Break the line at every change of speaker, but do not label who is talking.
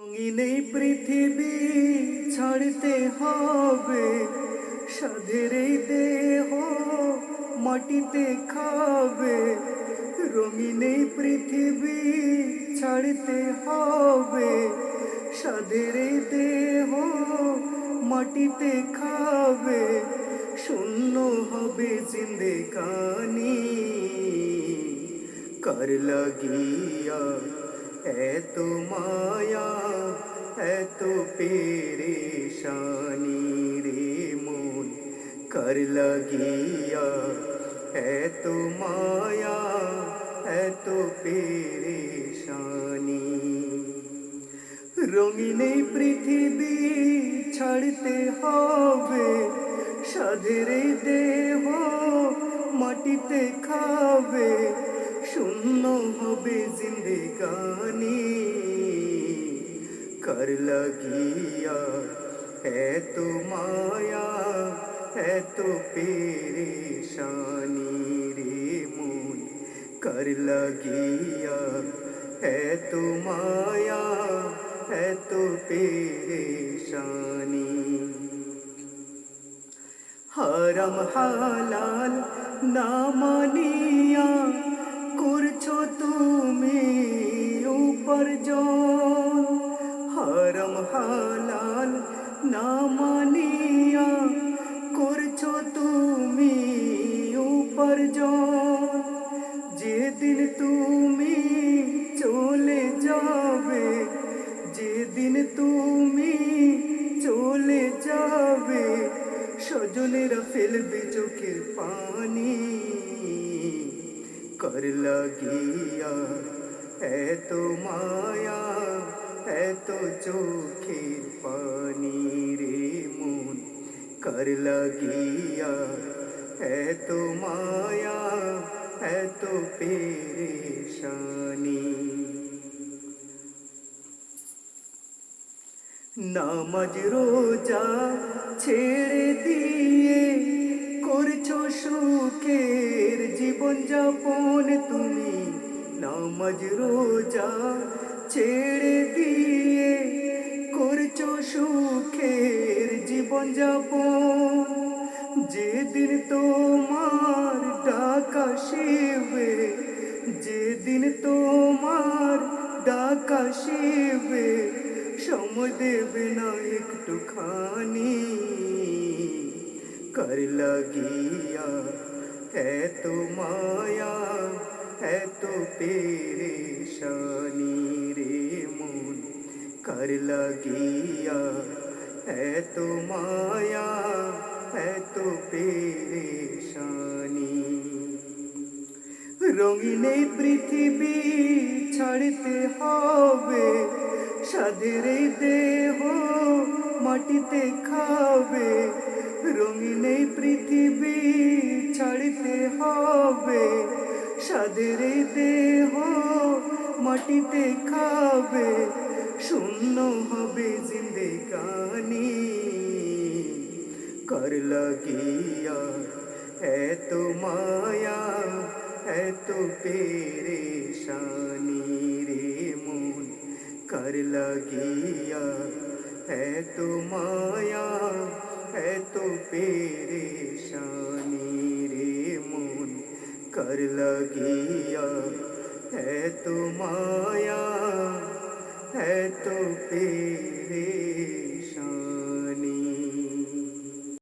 এই পৃথিবী ছাড়তে হবে। সাধের দেহ মাটিতে খাবে। রঙিন এই পৃথিবী ছাড়তে হবে। সাধের দেহ মাটিতে খাবে। শূন্য হবে জিন্দে কানি কর লাগিয়া এত মায়া এত পেরেশানি রে মন। কর লাগিয়া এত মায়া এত পেরেশানি। রঙিন পৃথিবী ছাড়তে হবে, সাধের দেহ মাটিতে খাবে। শূন্য হবে জিন্দেগানি। কর লাগিয়া এত মায়া এত পেরেশানি রে মন। কর লাগিয়া এত মায়া এত পেরেশানি। হারাম হালাল না মানিয়া করছ তুমি উপার্জন। হারাম হালাল না মানিয়া করছ তুমি উপার্জন। যেদিন তুমি চলে যাবে, যেদিন তুমি চলে যাবে স্বজনেরা ফেলবে চোখের পানি কর লাগিয়া এত মায়া এত চোখের পানি রে মন কর লাগিয়া এত মায়া এত পেরেশানি নামাজ রোজা ছেড়ে দিয়ে করছ সুখের জীবন যাপন তুমি নামাজ রোজা ছেড়ে দিয়ে করছ সুখের জীবন যাপন। যেদিন তোমার ডাকা শিবে যেদিন তোমার ডাকা শিবে সময় দেবে না একটুখানি কর লাগিয়া, এত মায়া, এত পেরেশানি রে মন। কর লাগিয়া, এত মায়া, এত পেরেশানি। রঙিন পৃথিবী ছাড়তে হবে, সাধের দেহ মাটিতে খাবে রঙিন এই পৃথিবী ছাড়তে হবে। এই দেহ মাটিতে খাবে। শূন্য হবে জিন্দেগানি কর লাগিয়া এত মায়া, এত পেরেশানি রে মন। কর লাগিয়া এত মায়া পেরেশানি রে মন কর লাগিয়া এত মায়া এত পেরেশানি